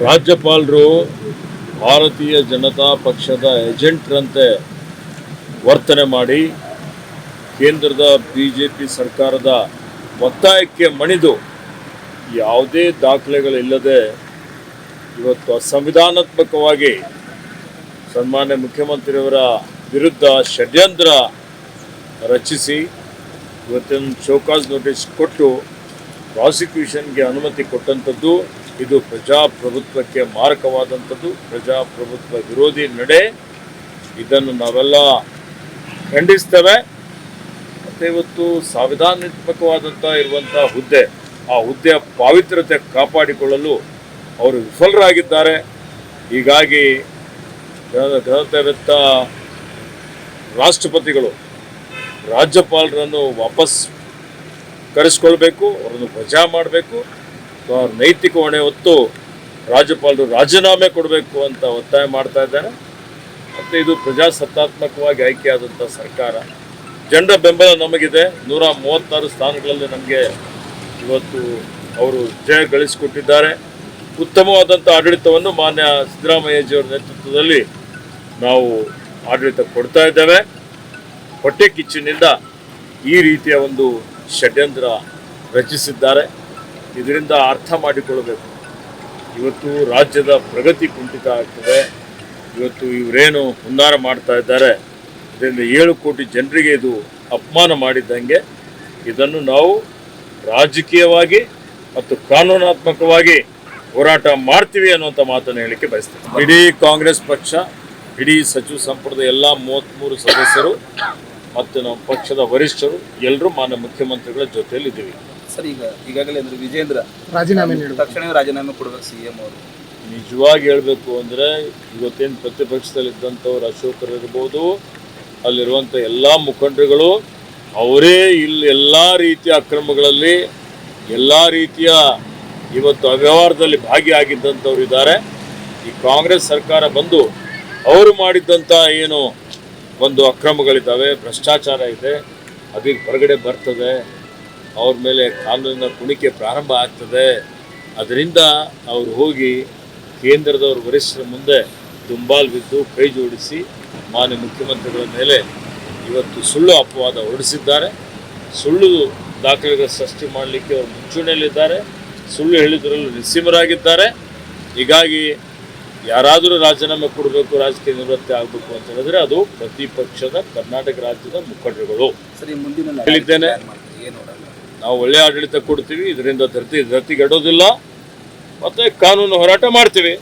ರಾಜ್ಯಪಾಲರು ಭಾರತೀಯ ಜನತಾ ಪಕ್ಷದ ಏಜೆಂಟ್ರಂತೆ ವರ್ತನೆ ಮಾಡಿ ಕೇಂದ್ರದ ಬಿ ಜೆ ಪಿ ಸರ್ಕಾರದ ಒತ್ತಾಯಕ್ಕೆ ಮಣಿದು ಯಾವುದೇ ದಾಖಲೆಗಳಿಲ್ಲದೆ ಇವತ್ತು ಅಸಂವಿಧಾನಾತ್ಮಕವಾಗಿ ಸನ್ಮಾನ್ಯ ಮುಖ್ಯಮಂತ್ರಿಯವರ ವಿರುದ್ಧ ಷಡ್ಯಂತ್ರ ರಚಿಸಿ ಇವತ್ತಿನ ಚೌಕಾಸ್ ನೋಟಿಸ್ ಕೊಟ್ಟು ಪ್ರಾಸಿಕ್ಯೂಷನ್ಗೆ ಅನುಮತಿ ಕೊಟ್ಟಂಥದ್ದು ಇದು ಪ್ರಜಾಪ್ರಭುತ್ವಕ್ಕೆ ಮಾರಕವಾದಂಥದ್ದು, ಪ್ರಜಾಪ್ರಭುತ್ವ ವಿರೋಧಿ ನಡೆ. ಇದನ್ನು ನಾವೆಲ್ಲ ಖಂಡಿಸ್ತೇವೆ. ಮತ್ತು ಇವತ್ತು ಸಂವಿಧಾನಾತ್ಮಕವಾದಂಥ ಇರುವಂಥ ಹುದ್ದೆ, ಆ ಹುದ್ದೆಯ ಪಾವಿತ್ರ್ಯತೆ ಕಾಪಾಡಿಕೊಳ್ಳಲು ಅವರು ವಿಫಲರಾಗಿದ್ದಾರೆ. ಹೀಗಾಗಿ ಗಣ- ರಾಷ್ಟ್ರಪತಿಗಳು ರಾಜ್ಯಪಾಲರನ್ನು ವಾಪಸ್ ಕರೆಸ್ಕೊಳ್ಬೇಕು, ಅವರನ್ನು ವಜಾ ಮಾಡಬೇಕು. ಅವ್ರ ನೈತಿಕ ಹೊಣೆ ಹೊತ್ತು ರಾಜ್ಯಪಾಲರು ರಾಜೀನಾಮೆ ಕೊಡಬೇಕು ಅಂತ ಒತ್ತಾಯ ಮಾಡ್ತಾ ಇದ್ದಾರೆ. ಮತ್ತು ಇದು ಪ್ರಜಾಸತ್ತಾತ್ಮಕವಾಗಿ ಆಯ್ಕೆಯಾದಂಥ ಸರ್ಕಾರ. ಜನರ ಬೆಂಬಲ ನಮಗಿದೆ. ನೂರ ಮೂವತ್ತಾರು ಸ್ಥಾನಗಳಲ್ಲಿ ನಮಗೆ ಇವತ್ತು ಅವರು ಜಯ ಗಳಿಸಿಕೊಟ್ಟಿದ್ದಾರೆ. ಉತ್ತಮವಾದಂಥ ಆಡಳಿತವನ್ನು ಮಾನ್ಯ ಸಿದ್ದರಾಮಯ್ಯಜಿಯವರ ನೇತೃತ್ವದಲ್ಲಿ ನಾವು ಆಡಳಿತ ಕೊಡ್ತಾ ಇದ್ದೇವೆ. ಹೊಟ್ಟೆ ಕಿಚ್ಚಿನಿಂದ ಈ ರೀತಿಯ ಒಂದು ಷಡ್ಯಂತ್ರ ರಚಿಸಿದ್ದಾರೆ. ಇದರಿಂದ ಅರ್ಥ ಮಾಡಿಕೊಳ್ಳಬೇಕು. ಇವತ್ತು ರಾಜ್ಯದ ಪ್ರಗತಿ ಕುಂಠಿತ ಆಗ್ತದೆ. ಇವತ್ತು ಇವರೇನು ಹುನ್ನಾರ ಮಾಡ್ತಾ ಇದ್ದಾರೆ. ಇದರಿಂದ ಏಳು ಕೋಟಿ ಜನರಿಗೆ ಇದು ಅಪಮಾನ ಮಾಡಿದ್ದಂಗೆ ಇದನ್ನು ನಾವು ರಾಜಕೀಯವಾಗಿ ಮತ್ತು ಕಾನೂನಾತ್ಮಕವಾಗಿ ಹೋರಾಟ ಮಾಡ್ತೀವಿ ಅನ್ನುವಂಥ ಮಾತನ್ನು ಹೇಳಲಿಕ್ಕೆ ಬಯಸ್ತೇನೆ. ಇಡೀ ಕಾಂಗ್ರೆಸ್ ಪಕ್ಷ, ಇಡೀ ಸಚಿವ ಸಂಪುಟದ ಎಲ್ಲ ಮೂವತ್ತ್ಮೂರು ಸದಸ್ಯರು ಮತ್ತು ನಮ್ಮ ಪಕ್ಷದ ವರಿಷ್ಠರು, ಎಲ್ಲರೂ ಮಾನ್ಯ ಮುಖ್ಯಮಂತ್ರಿಗಳ ಜೊತೆಯಲ್ಲಿ ಇದ್ದೀವಿ ಸರ್ ಈಗ ಈಗಾಗಲೇ ಅಂದ್ರೆ ವಿಜೇಂದ್ರ ರಾಜೀನಾಮೆ ನೀಡಬೇಕು ತಕ್ಷಣವೇ ರಾಜೀನಾಮೆ ಕೊಡ್ಬೇಕು ಸಿ ಎಂ ಅವರು. ನಿಜವಾಗಿ ಹೇಳಬೇಕು ಅಂದರೆ ಇವತ್ತೇನು ಪ್ರತಿಪಕ್ಷದಲ್ಲಿದ್ದಂಥವ್ರು ಅಶೋಕರು ಇರ್ಬೋದು ಅಲ್ಲಿರುವಂಥ ಎಲ್ಲ ಮುಖಂಡರುಗಳು ಅವರೇ ಇಲ್ಲಿ ಎಲ್ಲ ರೀತಿಯ ಅಕ್ರಮಗಳಲ್ಲಿ ಎಲ್ಲ ರೀತಿಯ ಇವತ್ತು ಅವ್ಯವಹಾರದಲ್ಲಿ ಭಾಗಿಯಾಗಿದ್ದಂಥವ್ರು ಇದ್ದಾರೆ. ಈ ಕಾಂಗ್ರೆಸ್ ಸರ್ಕಾರ ಬಂದು ಅವರು ಮಾಡಿದ್ದಂಥ ಏನು ಒಂದು ಅಕ್ರಮಗಳಿದ್ದಾವೆ ಭ್ರಷ್ಟಾಚಾರ ಇದೆ ಅದಕ್ಕೆ ಹೊರಗಡೆ ಬರ್ತದೆ ಅವ್ರ ಮೇಲೆ ಕಾನೂನಿನ ಕುಣಿಕೆ ಪ್ರಾರಂಭ ಆಗ್ತದೆ. ಅದರಿಂದ ಅವರು ಹೋಗಿ ಕೇಂದ್ರದವ್ರ ವರಿಷ್ಠರ ಮುಂದೆ ದುಂಬಾಲ್ ಬಿದ್ದು ಕೈ ಜೋಡಿಸಿ ಮಾನ್ಯ ಮುಖ್ಯಮಂತ್ರಿಗಳ ಮೇಲೆ ಇವತ್ತು ಸುಳ್ಳು ಅಪವಾದ ಹೊರಡಿಸಿದ್ದಾರೆ. ಸುಳ್ಳು ದಾಖಲೆಗಳ ಸೃಷ್ಟಿ ಮಾಡಲಿಕ್ಕೆ ಅವರು ಮುಂಚೂಣಿಯಲ್ಲಿದ್ದಾರೆ. ಸುಳ್ಳು ಹೇಳಿದ್ರಲ್ಲೂ ನಿಸ್ಸೀಮರಾಗಿದ್ದಾರೆ. ಹೀಗಾಗಿ ಯಾರಾದರೂ ರಾಜೀನಾಮೆ ಕೊಡಬೇಕು ರಾಜಕೀಯ ನಿವೃತ್ತಿ ಆಗಬೇಕು ಅಂತ ಹೇಳಿದ್ರೆ ಅದು ಪ್ರತಿಪಕ್ಷದ ಕರ್ನಾಟಕ ರಾಜ್ಯದ ಮುಖಂಡರುಗಳು. ಸರಿ ಈ ಮುಂದಿನ ಹೇಳಿದ್ದೇನೆ. ನಾವು ಒಳ್ಳೆಯ ಆಡಳಿತ ಕೊಡ್ತೀವಿ ಇದರಿಂದ ಧರ್ತಿ ಧರ್ತಿಗೆಡೋದಿಲ್ಲ. ಮತ್ತು ಕಾನೂನು ಹೋರಾಟ ಮಾಡ್ತೀವಿ.